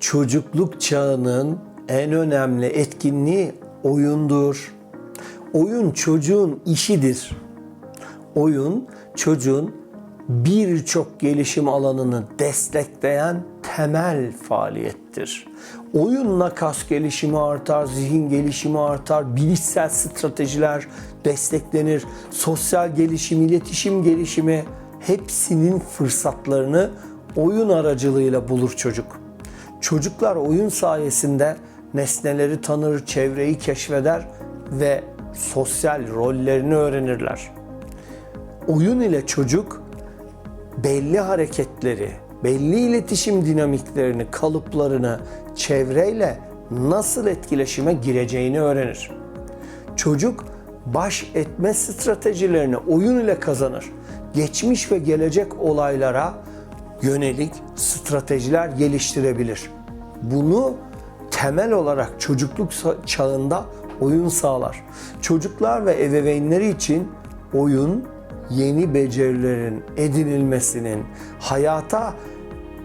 çocukluk çağının en önemli etkinliği oyundur. Oyun çocuğun işidir. Oyun çocuğun birçok gelişim alanını destekleyen temel faaliyettir. Oyunla kas gelişimi artar, zihin gelişimi artar, bilişsel stratejiler desteklenir, sosyal gelişim, iletişim gelişimi hepsinin fırsatlarını oyun aracılığıyla bulur çocuk. Çocuklar oyun sayesinde nesneleri tanır, çevreyi keşfeder ve sosyal rollerini öğrenirler. Oyun ile çocuk belli hareketleri, belli iletişim dinamiklerini, kalıplarını çevreyle nasıl etkileşime gireceğini öğrenir. Çocuk baş etme stratejilerini oyun ile kazanır. Geçmiş ve gelecek olaylara yönelik stratejiler geliştirebilir. Bunu temel olarak çocukluk çağında oyun sağlar. Çocuklar ve ebeveynleri için oyun yeni becerilerin edinilmesinin, hayata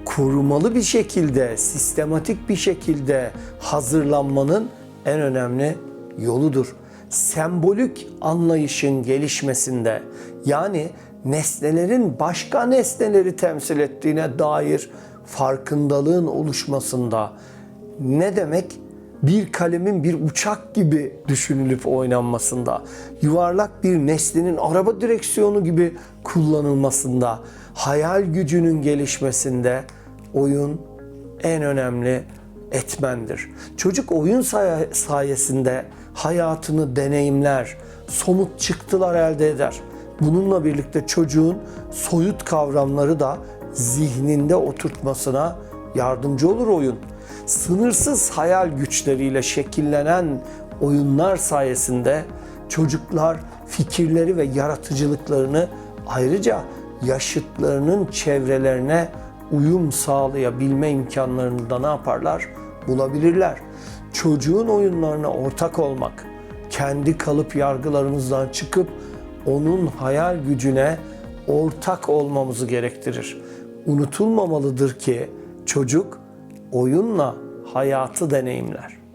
korumalı bir şekilde, sistematik bir şekilde hazırlanmanın en önemli yoludur. Sembolik anlayışın gelişmesinde yani nesnelerin başka nesneleri temsil ettiğine dair farkındalığın oluşmasında ne demek? Bir kalemin bir uçak gibi düşünülüp oynanmasında, yuvarlak bir nesnenin araba direksiyonu gibi kullanılmasında, hayal gücünün gelişmesinde oyun en önemli etmendir. Çocuk oyun say- sayesinde hayatını deneyimler, somut çıktılar elde eder. Bununla birlikte çocuğun soyut kavramları da zihninde oturtmasına yardımcı olur oyun. Sınırsız hayal güçleriyle şekillenen oyunlar sayesinde çocuklar fikirleri ve yaratıcılıklarını ayrıca yaşıtlarının çevrelerine uyum sağlayabilme imkanlarını da ne yaparlar? Bulabilirler. Çocuğun oyunlarına ortak olmak, kendi kalıp yargılarımızdan çıkıp onun hayal gücüne ortak olmamızı gerektirir. Unutulmamalıdır ki çocuk oyunla hayatı deneyimler.